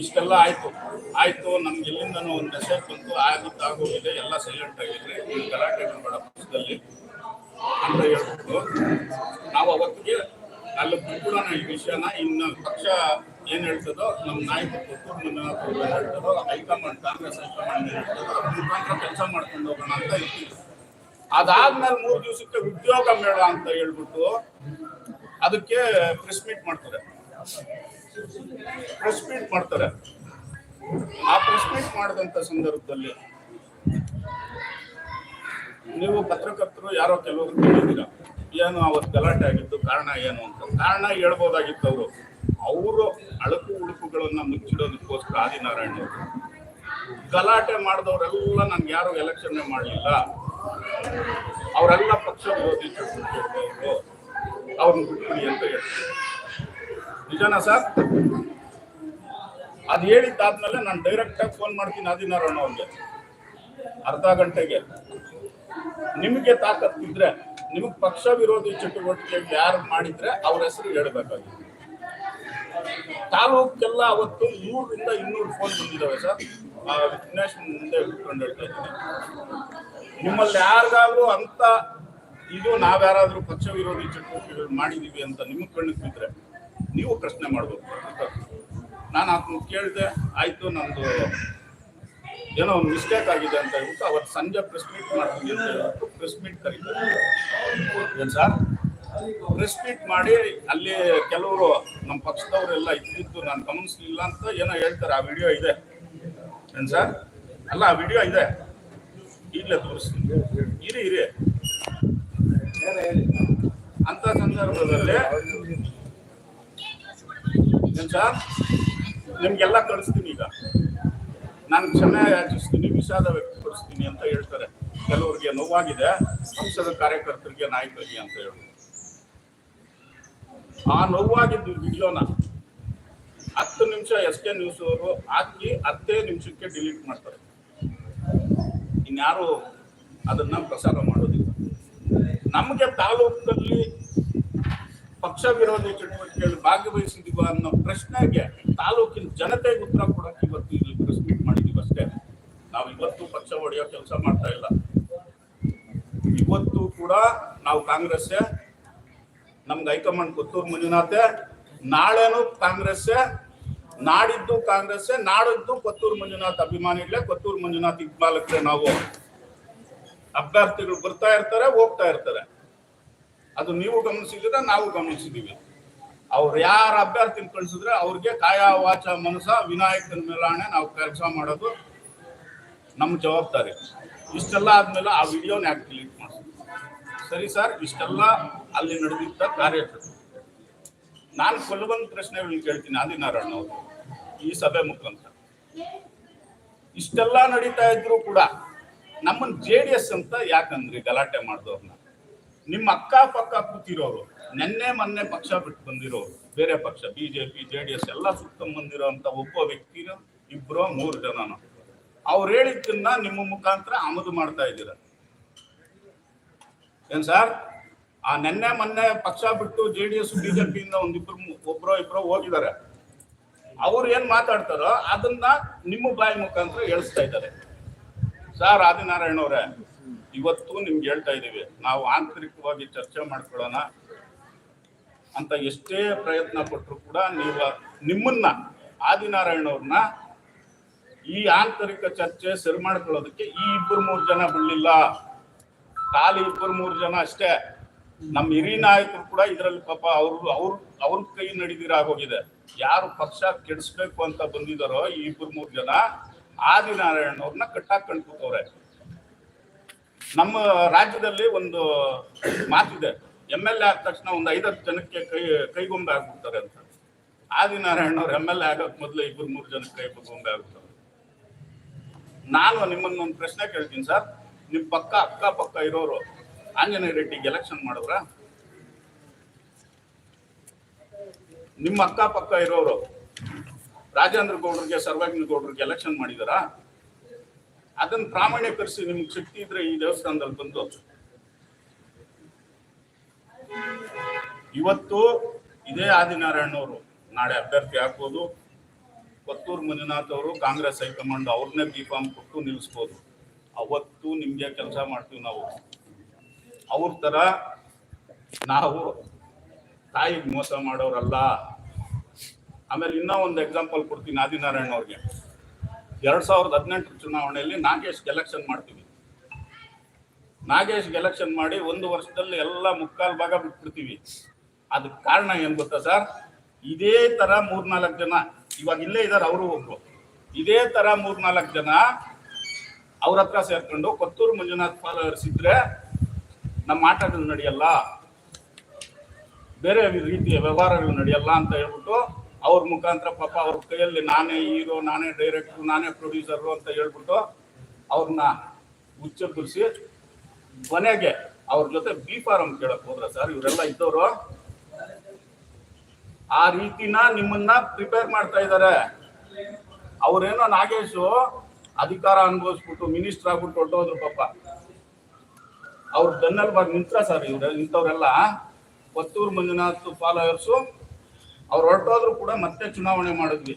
ಇಷ್ಟೆಲ್ಲ ಆಯ್ತು. ಆಯ್ತು, ನಮ್ಗೆ ಎಲ್ಲಿಂದನೂ ಒಂದು ಮೆಸೇಜ್ ಬಂತು, ಆಗುತ್ತೆ ಆಗೋಗಿದೆ ಎಲ್ಲ ಸೈಲೆಂಟ್ ಆಗಿದ್ರೆ ಈ ಗಲಾಟೆ ಬೇಡ ಪಕ್ಷದಲ್ಲಿ ಅಂತ ಹೇಳ್ಬಿಟ್ಟು ನಾವು ಅವತ್ತಿಗೆ ಅಲ್ಲಿ ಬಿಟ್ಬಿಡೋಣ ಈ ವಿಷಯನ ಇನ್ನು ಪಕ್ಷ ಏನು ಹೇಳ್ತದೋ, ನಮ್ಮ ಕೊಟ್ಟು ಏನ್ ಹೇಳ್ತದೋ, high command Congress high command ಹೇಳ್ತದೋ ಮುಖಾಂತರ ಕೆಲಸ ಮಾಡ್ಕೊಂಡು ಹೋಗೋಣ ಅಂತ ಇರ್ತೀವಿ. ಅದಾದ್ಮೇಲೆ ಮೂರು ದಿವಸಕ್ಕೆ ಉದ್ಯೋಗ ಮೇಳ ಅಂತ ಹೇಳ್ಬಿಟ್ಟು ಅದಕ್ಕೆ ಪ್ರೆಸ್ ಮೀಟ್ ಮಾಡ್ತಾರೆ. ಪ್ರೆಸ್ ಮಾಡ್ತಾರೆ. ಆ ಪ್ರೆಸ್ ಮೀಟ್ ಮಾಡಿದಂತ ಸಂದರ್ಭದಲ್ಲಿ ನೀವು ಪತ್ರಕರ್ತರು ಯಾರೋ ಕೆಲವರು ಕೇಳಿದ್ದೀರಾ? ಏನು ಅವತ್ತು ಗಲಾಟೆ ಆಗಿತ್ತು ಕಾರಣ ಏನು ಅಂತ? ಕಾರಣ ಹೇಳ್ಬೋದಾಗಿತ್ತು ಅವರು. ಅವರು ಅಳುಕು ಉಳುಕುಗಳನ್ನು ಮುಚ್ಚಿಡೋದಕ್ಕೋಸ್ಕರ ಆದಿನಾರಾಯಣ ಅವರು. ಗಲಾಟೆ ಮಾಡಿದವರೆಲ್ಲ ನನ್ಗೆ ಯಾರು ಎಲೆಕ್ಷನ್ ಮಾಡಲಿಲ್ಲ. ಅವರೆಲ್ಲ ಪಕ್ಷ ವಿರೋಧಿ ಚಟುವಟಿಕೆಗಳು ಅವ್ರನ್ನ ಬಿಟ್ಬಿಡಿ ಅಂತ ಹೇಳ್ತಾರೆ. ನಿಜನಾ ಸರ್? ಅದು ಹೇಳಿದ್ದಾದ್ಮೇಲೆ ನಾನು ಡೈರೆಕ್ಟ್ ಆಗಿ ಫೋನ್ ಮಾಡ್ತೀನಿ ಆದಿನಾರಾಯಣ ಅವ್ರಿಗೆ ಅರ್ಧ ಗಂಟೆಗೆ. ನಿಮಗೆ ತಾಕತ್ತಿದ್ರೆ ನಿಮಗೆ ಪಕ್ಷ ವಿರೋಧಿ ಚಟುವಟಿಕೆ ಯಾರು ಮಾಡಿದ್ರೆ ಅವ್ರ ಹೆಸರು ಹೇಳ್ಬೇಕಾಗಿತ್ತು. ತಾಲೂಕೆಲ್ಲ ಅವತ್ತು ನೂರರಿಂದ ಇನ್ನೂರು ಫೋನ್ ಬಂದಿದ್ದಾವೆ ಸರ್. ಆ ವಿಘ್ನೇಶ್ ಮುಂದೆ ಇಟ್ಕೊಂಡು ಹೇಳ್ತಾ ಇದ್ದೀನಿ ನಿಮ್ಮಲ್ಲಿ ಯಾರಿಗಾದ್ರೂ ಅಂತ ಇದು ನಾವ್ಯಾರಾದ್ರೂ ಪಕ್ಷ ವಿರೋಧಿ ಚಟುವಟಿಕೆಗಳು ಮಾಡಿದೀವಿ ಅಂತ ನಿಮಗೆ ಕಣ್ಣಿಗೆ ಬಿದ್ರೆ ನೀವು ಪ್ರಶ್ನೆ ಮಾಡ್ಬೇಕು. ನಾನು ಅದನ್ನು ಕೇಳಿದೆ, ಆಯಿತು ನಂದು ಏನೋ ಒಂದು ಮಿಸ್ಟೇಕ್ ಆಗಿದೆ ಅಂತ ಹೇಳ್ಬಿಟ್ಟು ಅವತ್ತು ಸಂಜೆ ಪ್ರೆಸ್ ಮೀಟ್ ಮಾಡ್ತೀವಿ ಅಂತ ಹೇಳ್ಬಿಟ್ಟು ಪ್ರೆಸ್ ಮೀಟ್ ಕರೀತಾರೆ. ಏನ್ ಸರ್? ಪ್ರೆಸ್ ಮೀಟ್ ಮಾಡಿ ಅಲ್ಲಿ ಕೆಲವರು ನಮ್ಮ ಪಕ್ಷದವರೆಲ್ಲ ಇದ್ದಿದ್ದು ನಾನು ಗಮನಿಸ್ಲಿಲ್ಲ ಅಂತ ಏನೋ ಹೇಳ್ತಾರೆ, ಆ ವಿಡಿಯೋ ಇದೆ. ಏನು ಸರ್? ಅಲ್ಲ, ಆ ವಿಡಿಯೋ ಇದೆ. ಈಗಲೇ ತೋರಿಸ್ತೀನಿ. ಇರಿ ಇರಿ. ಅಂತ ಸಂದರ್ಭದಲ್ಲಿ ಸರ್ ನಿಮ್ಗೆಲ್ಲ ಕಳಿಸ್ತೀನಿ ಈಗ. ನಾನು ಕ್ಷಮೆ ಯಾಚಿಸ್ತೀನಿ ವಿಷಾದ ವ್ಯಕ್ತಪಡಿಸ್ತೀನಿ ಅಂತ ಹೇಳ್ತಾರೆ. ಕೆಲವರಿಗೆ ನೋವಾಗಿದೆ ಪಕ್ಷದ ಕಾರ್ಯಕರ್ತರಿಗೆ ನಾಯಕರಿಗೆ ಅಂತ ಹೇಳಿ ಆ ನೋವಾಗಿದ್ದು ವಿಡಿಯೋನ ಹತ್ತು ನಿಮಿಷ ಎಸ್ ಕೆ ನ್ಯೂಸ್ ಅವರು ಹಾಕಿ ಹತ್ತೇ ನಿಮಿಷಕ್ಕೆ ಡಿಲೀಟ್ ಮಾಡ್ತಾರೆ. ಇನ್ಯಾರು ಅದನ್ನ ಪ್ರಸಾರ ಮಾಡೋದಿಲ್ಲ. ನಮಗೆ ತಾಲೂಕಲ್ಲಿ ಪಕ್ಷ ವಿರೋಧಿ ಚಟುವಟಿಕೆಗಳು ಭಾಗವಹಿಸಿದೀವ ಅನ್ನೋ ಪ್ರಶ್ನೆಗೆ ತಾಲೂಕಿನ ಜನತೆಗೆ ಉತ್ತರ ಕೊಡಕ್ಕೆ ಇವತ್ತು ಇಲ್ಲಿ ಪ್ರೆಸ್ ಮೀಟ್ ಮಾಡಿದೀವಿ ಅಷ್ಟೇ. ನಾವು ಇವತ್ತು ಪಕ್ಷ ಹೊಡೆಯೋ ಕೆಲಸ ಮಾಡ್ತಾ ಇಲ್ಲ. ಇವತ್ತು ಕೂಡ ನಾವು ಕಾಂಗ್ರೆಸ್ಸೇ, ನಮ್ಗೆ ಹೈಕಮಾಂಡ್ ಕೊತ್ತೂರು ಮಂಜುನಾಥೆ, ನಾಳೆನೂ ಕಾಂಗ್ರೆಸ್ಸೇ, ನಾಡಿದ್ದು ಕಾಂಗ್ರೆಸ್ ನಾಡಿದ್ದು ಕೊತ್ತೂರು ಮಂಜುನಾಥ್ ಅಭಿಮಾನಿಗಳೇ ಕೊತ್ತೂರು ಮಂಜುನಾಥ್ ಇಕ್ಬಾಲಕ್ಕೆ ನಾವು ಅಭ್ಯರ್ಥಿಗಳು ಬರ್ತಾ ಇರ್ತಾರೆ, ಹೋಗ್ತಾ ಇರ್ತಾರೆ. ಅದು ನೀವು ಗಮನಿಸಿದ್ರೆ ನಾವು ಗಮನಿಸಿದ್ದೀವಿ ಅವ್ರು ಯಾರ ಅಭ್ಯರ್ಥಿನ ಕಳಿಸಿದ್ರೆ ಅವ್ರಿಗೆ ಕಾಯ ವಾಚ ಮನಸ ವಿನಾಯಕನ ಮೇಲಾಣೆ ನಾವು ಕೆಲಸ ಮಾಡೋದು ನಮ್ಮ ಜವಾಬ್ದಾರಿ. ಇಷ್ಟೆಲ್ಲ ಆದ್ಮೇಲೆ ಆ ವಿಡಿಯೋನ ಯಾಕೆ ಡಿಲೀಟ್ ಮಾಡಿಸ್ತೀವಿ ಸರಿ ಸರ್, ಇಷ್ಟೆಲ್ಲ ಅಲ್ಲಿ ನಡೆದಿದ್ದ ಕಾರ್ಯಕ್ರಮ ನಾನು ಕೆಲವೊಂದು ಪ್ರಶ್ನೆಗಳನ್ನ ಕೇಳ್ತೀನಿ, ಆದಿನಾರಾಯಣ ಅವರು, ಈ ಸಭೆ ಮುಖಾಂತರ. ಇಷ್ಟೆಲ್ಲ ನಡೀತಾ ಇದ್ರು ಕೂಡ ನಮ್ಮನ್ನು ಜೆ ಡಿ ಎಸ್ ಅಂತ ಯಾಕಂದ್ರಿ ಗಲಾಟೆ ಮಾಡಿದವ್ರನ್ನ? ನಿಮ್ಮ ಅಕ್ಕ ಪಕ್ಕ ಕೂತಿರೋರು, ನೆನ್ನೆ ಮೊನ್ನೆ ಪಕ್ಷ ಬಿಟ್ಟು ಬಂದಿರೋರು, ಬೇರೆ ಪಕ್ಷ, ಬಿಜೆಪಿ ಜೆ ಡಿ ಎಸ್ ಎಲ್ಲ ಸುತ್ತಮ್ ಒಬ್ಬ ವ್ಯಕ್ತಿನ ಇಬ್ಬರು ಮೂರು ಜನನ. ಅವ್ರು ಹೇಳಿದ್ದನ್ನ ನಿಮ್ಮ ಮುಖಾಂತರ ಆಮದು ಮಾಡ್ತಾ ಇದ್ದೀರ? ಏನ್ ಸರ್? ಆ ನೆನ್ನೆ ಮೊನ್ನೆ ಪಕ್ಷ ಬಿಟ್ಟು ಜೆ ಡಿ ಎಸ್ ಬಿಜೆಪಿಯಿಂದ ಒಂದಿಬ್ರು ಒಬ್ರೋ ಇಬ್ರೋ ಹೋಗಿದ್ದಾರೆ. ಅವ್ರು ಏನ್ ಮಾತಾಡ್ತಾರೋ ಅದನ್ನ ನಿಮ್ಮ ಬಾಯಿ ಮುಖಾಂತರ ಹೇಳಿಸ್ತಾ ಇದ್ದಾರೆ. ಸರ್ ಆದಿನಾರಾಯಣ ಅವರೇ ಇವತ್ತು ನಿಮ್ಗೆ ಹೇಳ್ತಾ ಇದ್ದೀವಿ ನಾವು ಆಂತರಿಕವಾಗಿ ಚರ್ಚೆ ಮಾಡ್ಕೊಳ್ಳೋಣ ಅಂತ ಎಷ್ಟೇ ಪ್ರಯತ್ನ ಪಟ್ಟರು ಕೂಡ ನೀವು ನಿಮ್ಮನ್ನ ಆದಿನಾರಾಯಣ ಅವ್ರನ್ನ ಈ ಆಂತರಿಕ ಚರ್ಚೆ ಸರಿ ಮಾಡ್ಕೊಳ್ಳೋದಕ್ಕೆ ಈ ಇಬ್ಬರು ಮೂರು ಜನ ಬಿಡಲಿಲ್ಲ ಖಾಲಿ ಇಬ್ಬರು ಮೂರು ಜನ ಅಷ್ಟೇ. ನಮ್ಮ ಹಿರಿಯ ನಾಯಕರು ಕೂಡ ಇದರಲ್ಲಿ ಪಾಪ ಅವರು, ಅವ್ರ ಅವ್ರ ಕೈ ನಡಿದಿರ ಆಗೋಗಿದೆ. ಯಾರು ಪಕ್ಷ ಕೆಡಿಸ್ಬೇಕು ಅಂತ ಬಂದಿದಾರೋ ಈ ಇಬ್ಬರು ಮೂರು ಜನ ಆದಿನಾರಾಯಣ ಅವ್ರನ್ನ ಕಟ್ಟಾಕೊಂಡು ಕೂತವ್ರೆ. ನಮ್ಮ ರಾಜ್ಯದಲ್ಲಿ ಒಂದು ಮಾತಿದೆ. ಎಂ ಎಲ್ ಎ ಆದ ತಕ್ಷಣ ಒಂದು ಐದತ್ತು ಜನಕ್ಕೆ ಕೈ, ಕೈಗೊಂಬೆ ಆಗ್ಬಿಡ್ತಾರೆ ಅಂತ. ಆದಿನಾರಾಯಣ ಅವ್ರು ಎಂ ಎಲ್ ಎ ಆಗೋಕ್ ಮೊದಲು ಇಬ್ಬರು ಮೂರು ಜನಕ್ಕೆ ಕೈ ಗೊಂಬೆ ಆಗ್ಬಿಡ್ತಾರೆ. ನಾನು ನಿಮ್ಮನ್ನ ಒಂದು ಪ್ರಶ್ನೆ ಕೇಳ್ತೀನಿ ಸರ್. ನಿಮ್ಮ ಪಕ್ಕ ಅಕ್ಕ ಪಕ್ಕ ಇರೋರು ಆಂಜನೇಯ ರೆಡ್ಡಿಗೆ ಎಲೆಕ್ಷನ್ ಮಾಡಿದ್ರ? ನಿಮ್ಮ ಅಕ್ಕ ಪಕ್ಕ ಇರೋರು ರಾಜೇಂದ್ರ ಗೌಡ್ರಿಗೆ ಸರ್ವಜ್ಞ ಗೌಡ್ರಿಗೆ ಎಲೆಕ್ಷನ್ ಮಾಡಿದಾರಾ? ಅದನ್ನ ಪ್ರಾಮಾಣೀಕರಿಸಿ ನಿಮ್ಗೆ ಶಕ್ತಿ ಇದ್ರೆ ಈ ದೇವಸ್ಥಾನದಲ್ಲಿ ಬಂದು ಇವತ್ತು ಇದೇ ಆದಿನಾರಾಯಣ ಅವರು ನಾಳೆ ಅಭ್ಯರ್ಥಿ ಹಾಕ್ಬೋದು ಕೊತ್ತೂರು ಮಂಜುನಾಥ್ ಅವರು, ಕಾಂಗ್ರೆಸ್ ಹೈಕಮಾಂಡ್ ಅವ್ರನ್ನೇ ಬಿ ಫಾರ್ಮ್ ಕೊಟ್ಟು ನಿಲ್ಲಿಸ್ಬೋದು ಅವತ್ತು ನಿಮ್ಗೆ ಕೆಲಸ ಮಾಡ್ತೀವಿ ನಾವು. ಅವ್ರ ತರ ನಾವು ತಾಯಿಗೆ ಮೋಸ ಮಾಡೋರಲ್ಲ. ಆಮೇಲೆ ಇನ್ನೂ ಒಂದು ಎಕ್ಸಾಂಪಲ್ ಕೊಡ್ತೀನಿ ಆದಿನಾರಾಯಣ ಅವ್ರಿಗೆ. ಎರಡ್ ಸಾವಿರದ ಹದಿನೆಂಟರ ಚುನಾವಣೆಯಲ್ಲಿ ನಾಗೇಶ್ ಎಲೆಕ್ಷನ್ ಮಾಡ್ತೀವಿ. ನಾಗೇಶ್ ಎಲೆಕ್ಷನ್ ಮಾಡಿ ಒಂದು ವರ್ಷದಲ್ಲಿ ಎಲ್ಲ ಮುಕ್ಕಾಲು ಭಾಗ ಬಿಟ್ಬಿಡ್ತೀವಿ. ಅದಕ್ಕೆ ಕಾರಣ ಏನು ಗೊತ್ತಾ ಸರ್? ಇದೇ ತರ ಮೂರ್ನಾಲ್ಕು ಜನ, ಇವಾಗ ಇಲ್ಲೇ ಇದ್ದಾರೆ ಅವರು ಒಬ್ಬರು ಇದೇ ತರ ಮೂರ್ನಾಲ್ಕು ಜನ ಅವ್ರ ಹತ್ರ ಸೇರ್ಕೊಂಡು ಕೊತ್ತೂರು ಮಂಜುನಾಥ್ ಫಾಲೋವರ್ಸ್ ಇದ್ರೆ ನಮ್ಮ ಆಟಗಳು ನಡೆಯಲ್ಲ. ಬೇರೆ ರೀತಿಯ ವ್ಯವಹಾರಗಳು ನಡೆಯಲ್ಲ ಅಂತ ಹೇಳ್ಬಿಟ್ಟು ಅವ್ರ ಮುಖಾಂತರ ಪಾಪ ಅವ್ರ ಕೈಯಲ್ಲಿ ನಾನೇ ಹೀರೋ, ನಾನೇ ಡೈರೆಕ್ಟರ್ ನಾನೇ ಪ್ರೊಡ್ಯೂಸರು ಅಂತ ಹೇಳ್ಬಿಟ್ಟು ಅವ್ರನ್ನ ಉಚ್ಚರಿಸಿ ಕೊನೆಗೆ ಅವ್ರ ಜೊತೆ ಬಿ ಫಾರಂ ಕೇಳಕ್ ಹೋದ್ರ ಸರ್ ಇವರೆಲ್ಲ ಇದ್ದವರು. ಆ ರೀತಿನ ನಿಮ್ಮನ್ನ ಪ್ರಿಪೇರ್ ಮಾಡ್ತಾ ಇದ್ದಾರೆ ಅವ್ರೇನೋ ನಾಗೇಶು ಅಧಿಕಾರ ಅನುಭವಿಸ್ಬಿಟ್ಟು ಮಿನಿಸ್ಟರ್ ಆಗ್ಬಿಟ್ಟು ಹೊರಟೋದ್ರು ಪಾಪ. ಅವ್ರ ಬೆನ್ನಲ್ಲಿ ಬಾಗಿ ನಿಂತ್ರ ಸರ್ ಇವ್ರ, ಇಂಥವ್ರೆಲ್ಲ. ಕೊತ್ತೂರು ಮಂಜುನಾಥ್ ಫಾಲೋವರ್ಸು ಅವ್ರು ಹೊರಟೋದ್ರು ಕೂಡ ಮತ್ತೆ ಚುನಾವಣೆ ಮಾಡಿದ್ವಿ.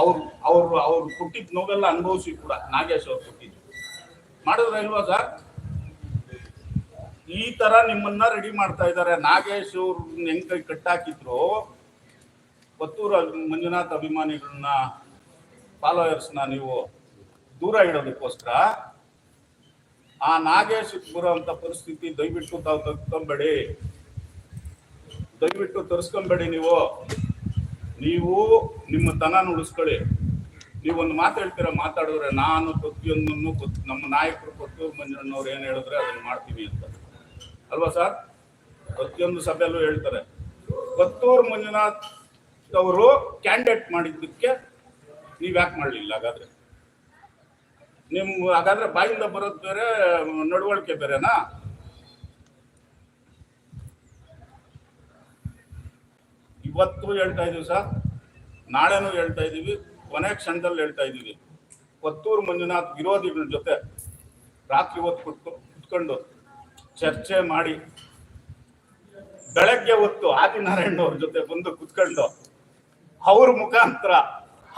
ಅವ್ರು, ಅವರು, ಅವ್ರು ಕೊಟ್ಟಿದ್ ನೋವೆಲ್ಲ ಅನುಭವಿಸಿ ಕೂಡ, ನಾಗೇಶ್ ಅವ್ರು ಕೊಟ್ಟಿದ್ದು. ಮಾಡಿದ್ರೆ ಇಲ್ವಾ ಸರ್? ಈ ತರ ನಿಮ್ಮನ್ನ ರೆಡಿ ಮಾಡ್ತಾ ಇದ್ದಾರೆ ನಾಗೇಶ್ ಅವ್ರು ಹೆಂಗ್ ಕೈ ಕಟ್ಟಾಕಿದ್ರು? ಪತ್ತೂರ ಮಂಜುನಾಥ್ ಅಭಿಮಾನಿಗಳನ್ನ ಫಾಲೋಯರ್ಸ್ನ ನೀವು ದೂರ ಇಡೋದಕ್ಕೋಸ್ಕರ, ಆ ನಾಗೇಶ್ ಬರುವಂತ ಪರಿಸ್ಥಿತಿ ದಯವಿಟ್ಟು ತಾವು ತರ್ಸ್ಕೊಂಬೇಡಿ ದಯವಿಟ್ಟು ತರಿಸ್ಕೊಂಬೇಡಿ ನೀವು. ನೀವು ನಿಮ್ಮ ತನ ನುಡಿಸ್ಕೊಳ್ಳಿ. ನೀವೊಂದು ಮಾತು ಹೇಳ್ತೀರಾ, ಮಾತಾಡಿದ್ರೆ ನಾನು ಪ್ರತಿಯೊಂದನ್ನು ನಮ್ಮ ನಾಯಕರು ಕೊಟ್ಟು ಮಂಜಣ್ಣವ್ರು ಏನು ಹೇಳಿದ್ರೆ ಅದನ್ನ ಮಾಡ್ತೀವಿ ಅಂತ. ಅಲ್ವಾ ಸರ್? ಪ್ರತಿಯೊಂದು ಸಭೆಯಲ್ಲೂ ಹೇಳ್ತಾರೆ. ಕೊತ್ತೂರು ಮಂಜುನಾಥ್ ಅವರು ಕ್ಯಾಂಡಿಡೇಟ್ ಮಾಡಿದ್ದಕ್ಕೆ ನೀವು ಯಾಕೆ ಮಾಡಲಿಲ್ಲ ಹಾಗಾದ್ರೆ? ನಿಮ್, ಹಾಗಾದ್ರೆ ಬಾಯಿಂದ ಬರೋದ್ ಬೇರೆ, ನಡವಳಿಕೆ ಬೇರೆನಾ? ಇವತ್ತು ಹೇಳ್ತಾ ಇದೀವಿ ಸರ್. ನಾಳೆನೂ ಹೇಳ್ತಾ ಇದೀವಿ ಕೊನೆ ಕ್ಷಣದಲ್ಲಿ ಹೇಳ್ತಾ ಇದೀವಿ ಕೊತ್ತೂರು ಮಂಜುನಾಥ್ ವಿರೋಧಿಗಳ ಜೊತೆ ರಾತ್ರಿ ಹೊತ್ತು ಕುತ್ಕೊ ಕುತ್ಕೊಂಡು ಚರ್ಚೆ ಮಾಡಿ ಬೆಳಗ್ಗೆ ಹೊತ್ತು ಆದಿನಾರಾಯಣ ಅವ್ರ ಜೊತೆ ಬಂದು ಕುತ್ಕೊಂಡು ಅವ್ರ ಮುಖಾಂತರ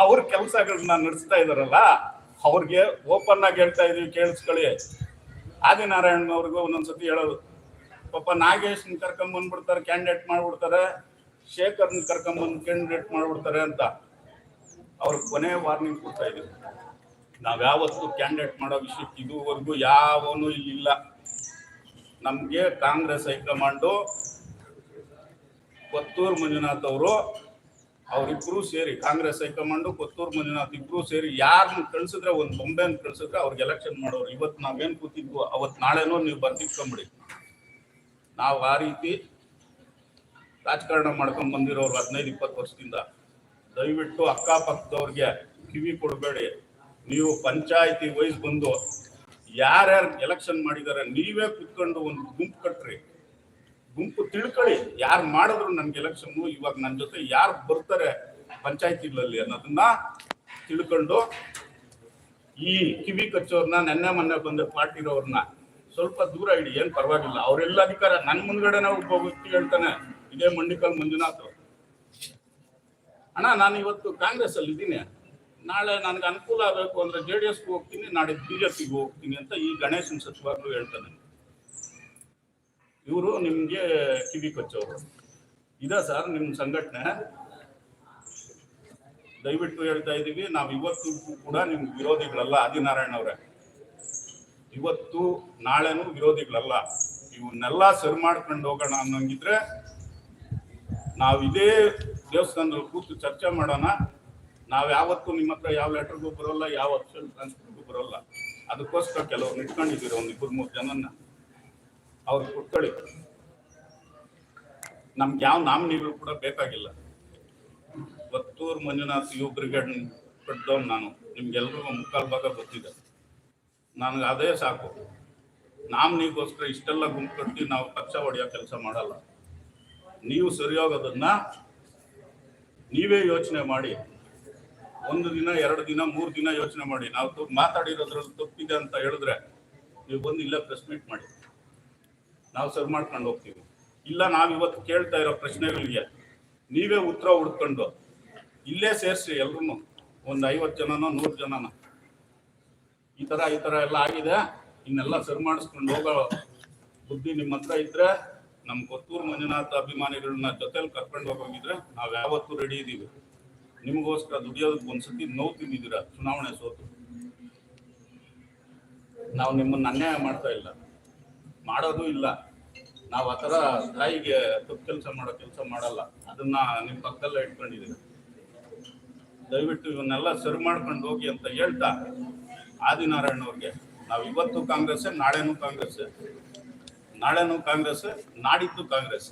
ಅವ್ರ ಕೆಲಸಗಳನ್ನ ನಡೆಸ್ತಾ ಇದಾರಲ್ಲ ಅವ್ರಿಗೆ ಓಪನ್ ಆಗಿ ಹೇಳ್ತಾ ಇದೀವಿ ಕೇಳಿಸ್ಕೊಳ್ಳಿ. ಆದಿನಾರಾಯಣ ಅವ್ರಿಗೂ ಒಂದೊಂದ್ಸತಿ ಹೇಳೋದು, ಪಾಪ ನಾಗೇಶ್ ಕರ್ಕೊಂಡ್ ಬಂದ್ಬಿಡ್ತಾರೆ ಕ್ಯಾಂಡಿಡೇಟ್ ಮಾಡ್ಬಿಡ್ತಾರೆ. ಶೇಖರ್ನ ಕರ್ಕೊಂಬಂದು ಕ್ಯಾಂಡಿಡೇಟ್ ಮಾಡ್ಬಿಡ್ತಾರೆ ಅಂತ ಅವ್ರ ಕೊನೆ ವಾರ್ನಿಂಗ್ ಕೊಡ್ತಾ ನಾವ್ ಯಾವತ್ತು ಕ್ಯಾಂಡಿಡೇಟ್ ಮಾಡೋ ವಿಷಯಕ್ಕೆ ಇದುವರೆಗೂ ಯಾವನು ಇಲ್ಲಿಲ್ಲ. ನಮಗೆ ಕಾಂಗ್ರೆಸ್ ಹೈಕಮಾಂಡು, ಕೊತ್ತೂರು ಮಂಜುನಾಥ್ ಅವರು, ಅವರಿಬ್ರು ಸೇರಿ, ಕಾಂಗ್ರೆಸ್ ಹೈಕಮಾಂಡು, ಕೊತ್ತೂರು ಮಂಜುನಾಥ್ ಇಬ್ರು ಸೇರಿ ಯಾರನ್ನ ಕಳ್ಸಿದ್ರೆ, ಒಂದು ಬೊಂಬೆನ ಕಳ್ಸಿದ್ರೆ ಅವ್ರಿಗೆ ಎಲೆಕ್ಷನ್ ಮಾಡೋರು. ಇವತ್ತು ನಾವೇನು ಕೂತಿದ್ವು ಅವತ್ತು ನಾಳೆನೂ ನೀವು ಬರ್ತಿಟ್ಕೊಂಬಿಡಿ ನಾವು ಆ ರೀತಿ ರಾಜಕಾರಣ ಮಾಡ್ಕೊಂಡು ಬಂದಿರೋರು ಹದಿನೈದು, ಇಪ್ಪತ್ತು ವರ್ಷದಿಂದ. ದಯವಿಟ್ಟು ಅಕ್ಕಪಕ್ಕದವ್ರಿಗೆ ಕಿವಿ ಕೊಡಬೇಡಿ. ನೀವು ಪಂಚಾಯಿತಿ ವೈಸ್ ಬಂದು ಯಾರ್ಯಾರು ಎಲೆಕ್ಷನ್ ಮಾಡಿದ್ದಾರೆ ನೀವೇ ಕುತ್ಕೊಂಡು ಒಂದು ಗುಂಪು ಕಟ್ಟ್ರಿ ಗುಂಪು ತಿಳ್ಕೊಳ್ಳಿ, ಯಾರು ಮಾಡಿದ್ರು ನನ್ಗೆ ಎಲೆಕ್ಷನ್, ಇವಾಗ ನನ್ನ ಜೊತೆ ಯಾರು ಬರ್ತಾರೆ ಪಂಚಾಯತಿಗಳಲ್ಲಿ ಅನ್ನೋದನ್ನ ತಿಳ್ಕೊಂಡು ಈ ಕಿವಿ ಕಚ್ಚೋರ್ನ, ನೆನ್ನೆ ಮೊನ್ನೆ ಬಂದ ಪಾರ್ಟಿರೋರ್ನ ಸ್ವಲ್ಪ ದೂರ ಇಡಿ, ಏನ್ ಪರವಾಗಿಲ್ಲ. ಅವರೆಲ್ಲ ಅಧಿಕಾರ ನನ್ ಮುಂದ್ಗಡೆನೆ ಒಬ್ಬ ವ್ಯಕ್ತಿ ಹೇಳ್ತಾನೆ. ಇದೇ ಮಂಡಿಕಲ್ ಮಂಜುನಾಥ್ ಅಣ್ಣ, ನಾನು ಇವತ್ತು ಕಾಂಗ್ರೆಸ್ ಅಲ್ಲಿ ಇದ್ದೀನಿ. ನಾಳೆ ನನಗೆ ಅನುಕೂಲ ಆಗಬೇಕು ಅಂದ್ರೆ ಜೆ ಡಿ ಎಸ್ಗೆ ಹೋಗ್ತೀನಿ, ನಾಳೆ ಬಿಜೆಪಿಗೆ ಹೋಗ್ತೀನಿ ಅಂತ ಈ ಗಣೇಶನ್ ಸಚಿವಾಗ್ಲೂ ಹೇಳ್ತಾನೆ ಇವರು ನಿಮ್ಗೆ ಕಿವಿ ಕೊಚ್ಚವರು ಇದ ಸರ್ ನಿಮ್ಮ ಸಂಘಟನೆ? ದಯವಿಟ್ಟು ಹೇಳ್ತಾ ಇದೀವಿ, ನಾವು ಇವತ್ತು ಕೂಡ ನಿಮ್ ವಿರೋಧಿಗಳಲ್ಲ, ಆದಿನಾರಾಯಣ ಅವರೇ. ಇವತ್ತು ನಾಳೆನೂ ವಿರೋಧಿಗಳಲ್ಲ. ಇವನ್ನೆಲ್ಲ ಸರಿ ಮಾಡ್ಕೊಂಡು ಹೋಗೋಣ ಅನ್ನೋಂಗಿದ್ರೆ ನಾವು ಇದೇ ದೇವಸ್ಥಾನದಲ್ಲಿ ಕೂತು ಚರ್ಚೆ ಮಾಡೋಣ. ನಾವು ಯಾವತ್ತೂ ನಿಮ್ಮ ಹತ್ರ ಯಾವ ಲೆಟರ್ಗೂ ಬರೋಲ್ಲ, ಯಾವ ಅಕ್ಷರ ಟ್ರಾನ್ಸ್ಫರ್ಗೂ ಬರೋಲ್ಲ. ಅದಕ್ಕೋಸ್ಕರ ಕೆಲವ್ರು ಇಟ್ಕೊಂಡಿದ್ದೀರಿ ಒಂದು ಇಬ್ಬರು ಮೂರು ಜನನ್ನ. ಅವ್ರು ಕೊಟ್ಕೊಳ್ಳಿ ನಮ್ಗೆ ಯಾವ ನಾಮಿನಿಗಳು ಕೂಡ ಬೇಕಾಗಿಲ್ಲ. ಬತ್ತೂರು ಮಂಜುನಾಥ್, ಯು ಬ್ರಿಗೇಡ್ ಕಟ್ಟಿದವನು ನಾನು. ನಿಮ್ಗೆಲ್ರಿಗೂ ಮುಕ್ಕಾಲು ಭಾಗ ಗೊತ್ತಿದೆ. ನನಗೆ ಅದೇ ಸಾಕು. ನಾಮಿನಿಗೋಸ್ಕರ ಇಷ್ಟೆಲ್ಲ ಗುಂಪು ಕಟ್ಟಿ ನಾವು ಪಕ್ಷ ಹೊಡೆಯೋ ಕೆಲಸ ಮಾಡಲ್ಲ. ನೀವು ಸರಿಯೋಗೋದನ್ನ ನೀವೇ ಯೋಚನೆ ಮಾಡಿ. ಒಂದು ದಿನ, ಎರಡು ದಿನ, ಮೂರು ದಿನ ಯೋಚನೆ ಮಾಡಿ. ನಾವು ಮಾತಾಡಿರೋದ್ರಲ್ಲಿ ತಪ್ಪಿದೆ ಅಂತ ಹೇಳಿದ್ರೆ ನೀವು ಬಂದು ಇಲ್ಲೇ ಪ್ರೆಸ್ ಮೀಟ್ ಮಾಡಿ. ನಾವು ಸರಿ ಮಾಡ್ಕೊಂಡು ಹೋಗ್ತೀವಿ. ಇಲ್ಲ ನಾವು ಇವತ್ತು ಕೇಳ್ತಾ ಇರೋ ಪ್ರಶ್ನೆಗಳಿಗೆ ನೀವೇ ಉತ್ತರ ಹುಡ್ಕೊಂಡು ಇಲ್ಲೇ ಸೇರಿಸಿ ಎಲ್ರೂ ಒಂದು ಐವತ್ತು ಜನನೋ, ನೂರು ಜನನೋ. ಈ ಥರ ಈ ಥರ ಎಲ್ಲ ಆಗಿದೆ. ಇನ್ನೆಲ್ಲ ಸರಿ ಮಾಡಿಸ್ಕೊಂಡು ಹೋಗೋ ಬುದ್ಧಿ ನಿಮ್ಮ ಹತ್ರ ಇದ್ರೆ ನಮ್ಮ ಕೊತ್ತೂರು ಮಂಜುನಾಥ ಅಭಿಮಾನಿಗಳನ್ನ ಜೊತೆಲಿ ಕರ್ಕೊಂಡು ಹೋಗಿದ್ರೆ ನಾವು ಯಾವತ್ತೂ ರೆಡಿ ಇದ್ದೀವಿ ನಿಮಗೋಸ್ಕರ ದುಡಿಯೋದಕ್ಕೆ ಒಂದ್ಸತಿ ನೋವು ತಿಂದಿದ್ದೀರ? ಚುನಾವಣೆ ಸೋತು. ನಾವು ನಿಮ್ಮನ್ನ ಅನ್ಯಾಯ ಮಾಡ್ತಾ ಇಲ್ಲ. ಮಾಡೋದು ಇಲ್ಲ. ನಾವು ಆ ಥರ ತಾಯಿಗೆ ತಪ್ಪು ಕೆಲಸ ಮಾಡೋ ಕೆಲಸ ಮಾಡಲ್ಲ. ಅದನ್ನ ನಿಮ್ಮ ಪಕ್ಕದಲ್ಲೇ ಇಟ್ಕೊಂಡಿದ್ದೀರಿ ದಯವಿಟ್ಟು ಇವನ್ನೆಲ್ಲ ಸರಿ ಮಾಡ್ಕೊಂಡು ಹೋಗಿ ಅಂತ ಹೇಳ್ತಾ ಆದಿನಾರಾಯಣ ಅವ್ರಿಗೆ, ನಾವು ಇವತ್ತು ಕಾಂಗ್ರೆಸ್ ನಾಳೆನೂ ಕಾಂಗ್ರೆಸ್ ನಾಳೆನೂ ಕಾಂಗ್ರೆಸ್ ನಾಡಿದ್ದು ಕಾಂಗ್ರೆಸ್.